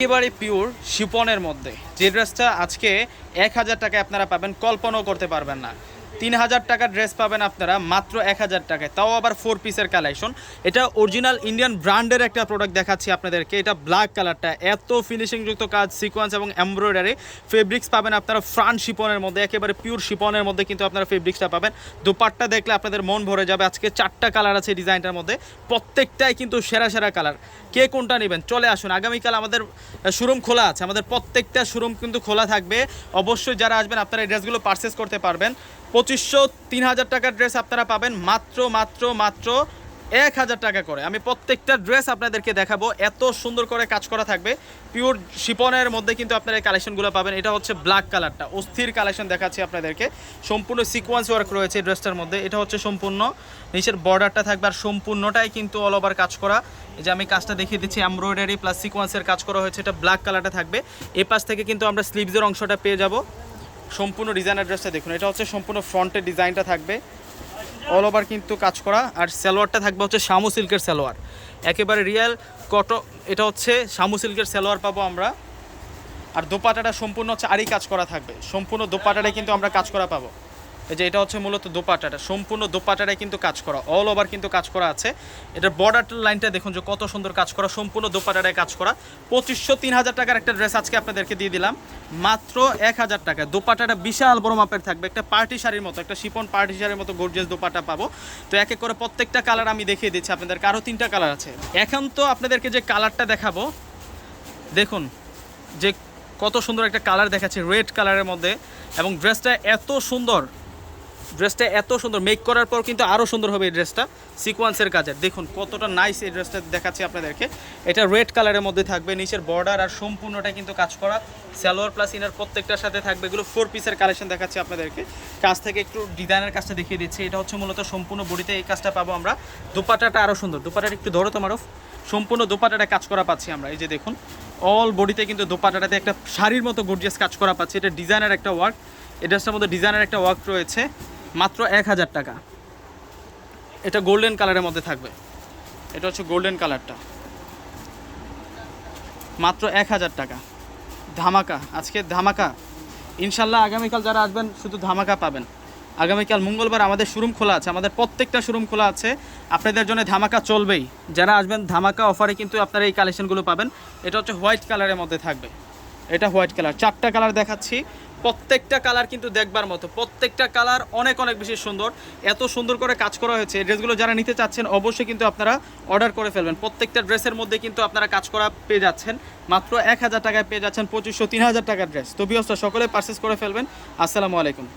একেবারে পিওর শিপনের মধ্যে। যে ড্রেসটা আজকে এক হাজার টাকায় আপনারা পাবেন, কল্পনাও করতে পারবেন না। তিন হাজার টাকার ড্রেস পাবেন আপনারা, মাত্র এক হাজার টাকায়। তাও আবার ফোর পিসের কালেকশন এটা অরিজিনাল ইন্ডিয়ান ব্র্যান্ডের একটা প্রোডাক্ট দেখাচ্ছি আপনাদেরকে। এটা ব্ল্যাক কালারটা এত ফিনিশিংযুক্ত কাজ সিকোয়েন্স এবং এমব্রয়ডারি ফেব্রিক্স পাবেন আপনারা ফ্রান্ট শিপনের মধ্যে, একেবারে পিওর শিপনের মধ্যে কিন্তু আপনারা ফেব্রিক্সটা পাবেন। দুপাট্টা দেখলে আপনাদের মন ভরে যাবে। আজকে চারটা কালার আছে ডিজাইনটার মধ্যে। প্রত্যেকটাই কিন্তু সেরা সেরা কালার কে কোনটা নেবেন? চলে আসুন। আগামীকাল আমাদের শোরুম খোলা আছে। আমাদের প্রত্যেকটা শোরুম কিন্তু খোলা থাকবে। অবশ্যই যারা আসবেন, আপনারা এই ড্রেসগুলো পারচেস করতে পারবেন। পঁচিশশো তিন হাজার টাকার ড্রেস আপনারা পাবেন। মাত্র মাত্র মাত্র এক হাজার টাকা করে। আমি প্রত্যেকটা ড্রেস আপনাদেরকে দেখাবো। এত সুন্দর করে কাজ করা থাকবে। পিওর শিপনের মধ্যে কিন্তু আপনারা এই কালেকশনগুলো পাবেন। এটা হচ্ছে ব্ল্যাক কালারটা অস্থির কালেকশন দেখাচ্ছি আপনাদেরকে। সম্পূর্ণ সিকোয়েন্স ওয়ার্ক রয়েছে ড্রেসটার মধ্যে। এটা হচ্ছে সম্পূর্ণ। নিচের বর্ডারটা থাকবে আর সম্পূর্ণটাই কিন্তু অল ওভার কাজ করা। এই যে আমি কাজটা দেখিয়ে দিচ্ছি এমব্রয়ডারি প্লাস সিকোয়েন্সের কাজ করা হয়েছে। এটা ব্ল্যাক কালারটা থাকবে। এ পাশ থেকে কিন্তু আমরা স্লিভসের অংশটা পেয়ে যাব। সম্পূর্ণ ডিজাইন অ্যাড্রেসটা দেখুন, এটা হচ্ছে সম্পূর্ণ ফ্রন্টের ডিজাইনটা থাকবে। অল ওভার কিন্তু কাজ করা, আর সালোয়ারটা থাকবে হচ্ছে শামু সিল্কের সালোয়ার। একেবারে রিয়েল কট এটা হচ্ছে শামু সিল্কের সালোয়ার পাবো আমরা। আর দোপাটাটা সম্পূর্ণ হচ্ছে আরই কাজ করা থাকবে। সম্পূর্ণ দোপাটাটাই কিন্তু আমরা কাজ করা পাবো। এই যে এটা হচ্ছে মূলত দোপাটাটা সম্পূর্ণ দোপাটাটাই কিন্তু কাজ করা অল ওভার কিন্তু কাজ করা আছে। এটার বর্ডার লাইনটা দেখুন যে কত সুন্দর কাজ করা, সম্পূর্ণ দোপাটাটায় কাজ করা। পঁচিশশো তিন হাজার টাকার একটা ড্রেস আজকে আপনাদেরকে দিয়ে দিলাম। মাত্র এক হাজার টাকা। দোপাটাটা বিশাল বড় মাপের থাকবে, একটা পার্টি শাড়ির মতো, একটা শিপন পার্টি শাড়ির মতো গর্জিয়াস দোপাটা পাবো। তো এক এক করে প্রত্যেকটা কালার আমি দেখিয়ে দিচ্ছি আপনাদেরকে আরও তিনটা কালার আছে। এখন তো আপনাদেরকে যে কালারটা দেখাবো, দেখুন যে কত সুন্দর একটা কালার দেখাচ্ছে রেড কালারের মধ্যে। এবং ড্রেসটা এত সুন্দর ড্রেসটা এত সুন্দর। মেক করার পর কিন্তু আরও সুন্দর হবে এই ড্রেসটা। সিকোয়েন্সের কাজের দেখুন, কতটা নাইস এই ড্রেসটা দেখাচ্ছি আপনাদেরকে। এটা রেড কালারের মধ্যে থাকবে, নিচের বর্ডার আর সম্পূর্ণটা কিন্তু কাজ করা। সালোয়ার প্লাস ইনার প্রত্যেকটার সাথে থাকবে। এগুলো ফোর পিসের কালেকশন দেখাচ্ছি আপনাদেরকে। কাজ থেকে একটু ডিজাইনের কাজটা দেখিয়ে দিচ্ছি। এটা হচ্ছে মূলত সম্পূর্ণ বডিতে এই কাজটা পাবো আমরা। দুপাটাটা আরও সুন্দর। দুপাটাটা একটু ধরো তোমারও সম্পূর্ণ দোপাটাটা কাজ করা পাচ্ছি আমরা। এই যে দেখুন অল বডিতে কিন্তু দোপাটাটাতে একটা শাড়ির মতো গর্জিয়াস কাজ করা পাচ্ছি। এটা ডিজাইনের একটা ওয়ার্ক এই ড্রেসটার মধ্যে ডিজাইনের একটা ওয়ার্ক রয়েছে। মাত্র এক হাজার টাকা। এটা গোল্ডেন কালারের মধ্যে থাকবে। এটা হচ্ছে গোল্ডেন কালারটা মাত্র এক হাজার টাকা। ধামাকা। আজকে ধামাকা। ইনশাল্লাহ আগামীকাল যারা আসবেন, শুধু ধামাকা পাবেন। আগামীকাল মঙ্গলবার আমাদের শোরুম খোলা আছে। আমাদের প্রত্যেকটা শোরুম খোলা আছে। আপনাদের জন্য ধামাকা চলবেই। যারা আসবেন, ধামাকা অফারে কিন্তু আপনারা এই কালেকশনগুলো পাবেন। এটা হচ্ছে হোয়াইট কালারের মধ্যে থাকবে। এটা হোয়াইট কালার। চারটা কালার দেখাচ্ছি। প্রত্যেকটা কালার কিন্তু দেখবার মতো। প্রত্যেকটা কালার অনেক অনেক বেশি সুন্দর। এত সুন্দর করে কাজ করা হয়েছে। ড্রেসগুলো যারা নিতে চাচ্ছেন, অবশ্যই কিন্তু আপনারা অর্ডার করে ফেলবেন। প্রত্যেকটা ড্রেসের মধ্যে কিন্তু আপনারা কাজ করা পেয়ে যাচ্ছেন। মাত্র এক হাজার টাকায় পেয়ে যাচ্ছেন পঁচিশশো, তিন হাজার টাকার ড্রেস। তো বিয়স্তা, সকলে পারচেস করে ফেলবেন। আসসালামু আলাইকুম।